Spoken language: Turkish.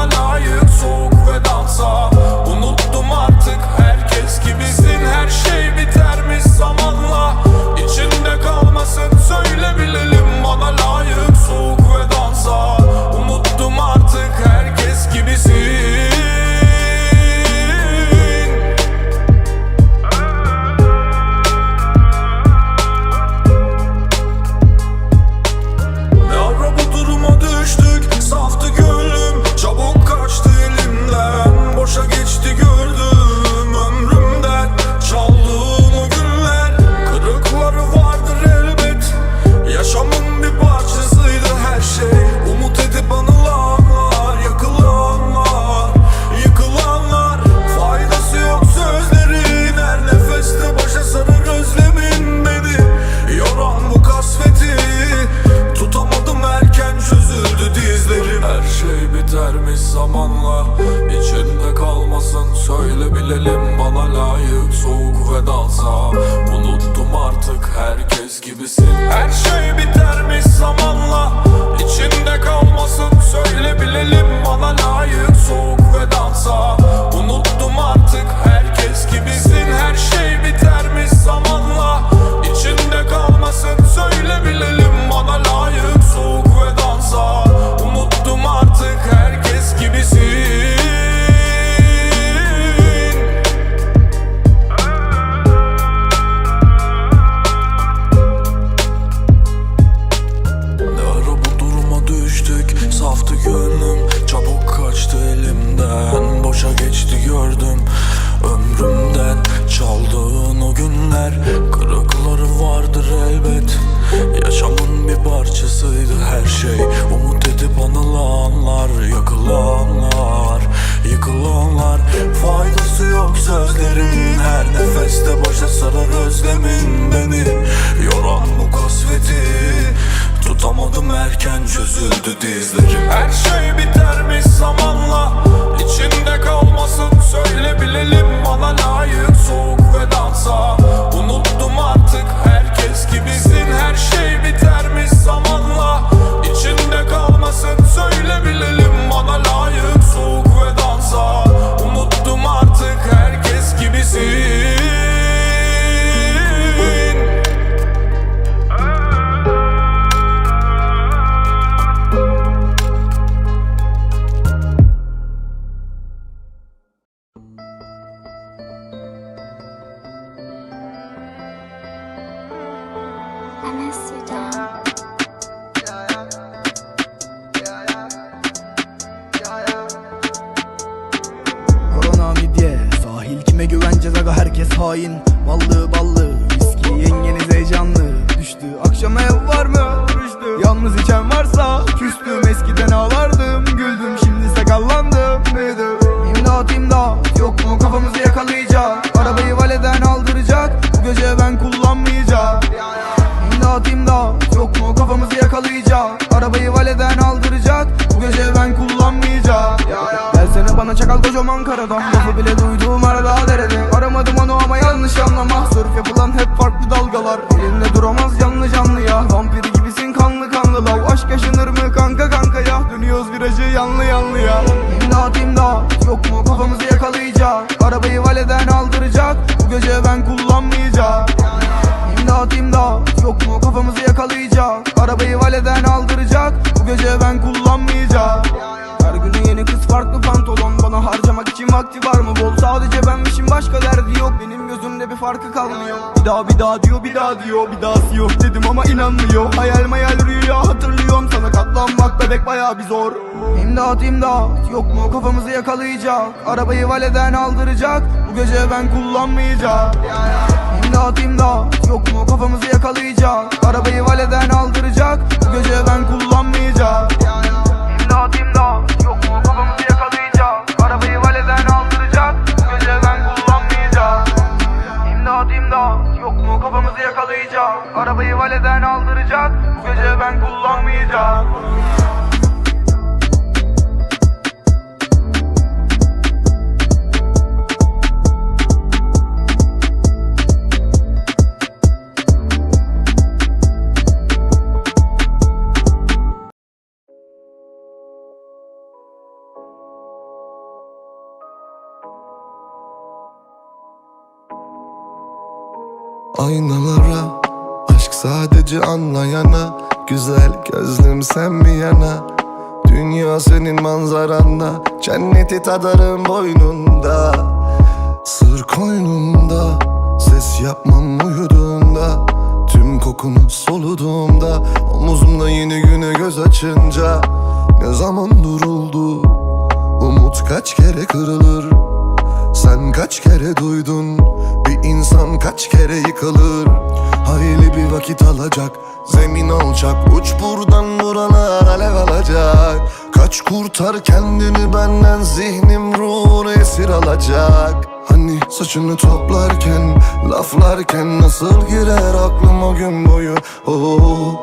bana yük soğuk çözüldü dizlerim. Her şey bitermiş zamanla aga herkes hain. Ballı ballı duramaz canlı canlı ya. Vampir gibisin kanlı kanlı. Lav Aşk yaşanır mı kanka kanka ya? Dönüyoruz virajı yanlı yanlı ya. İmdat imdat. Yok mu kafamızı yakalayacak? Arabayı valeden aldıracak. Bu gece ben kullanmayacağım. İmdat imdat. Yok mu kafamızı yakalayacak? Arabayı valeden aldıracak. Bu gece ben kullanmayacağım. Her günü yeni kız farklı pantolon. Bana harcamak için vakti var mı? Bol Sadece benmişim. Başka derdi yok. Benim gözümde bir farkı kalmıyor. Bir daha bir daha diyor bir daha diyor. Bir dahası yok dedim ama inanmıyor. Hayal mayal rüya hatırlıyorum. Sana katlanmak bebek baya bir zor. İmdat imdat. Yok mu? Kafamızı yakalayacak. Arabayı valeden aldıracak. Bu gece ben kullanmayacağım. İmdat imdat. Yok mu? Kafamızı yakalayacak. Arabayı valeden aldıracak. Bu gece ben kullanmayacağım. İmdat imdat yakalayacak. Arabayı valeden aldıracak. Bu gece ben kullanmayacağım Aynalara Aşk sadece anlayana Güzel gözlüm sen bir yana? Dünya senin manzaranda Cenneti tadarım boynunda. Sır koynumda Ses yapmam uyuduğunda. Tüm kokunu soluduğumda Omuzumda yeni güne göz açınca. Ne zaman duruldu? Umut kaç kere kırılır? Sen kaç kere duydun insan kaç kere yıkılır? Hayli bir vakit alacak Zemin alacak Uç buradan buralar alev alacak. Kaç kurtar kendini benden Zihnim ruhunu esir alacak. Hani saçını toplarken Laflarken nasıl girer aklım o gün boyu? Oh,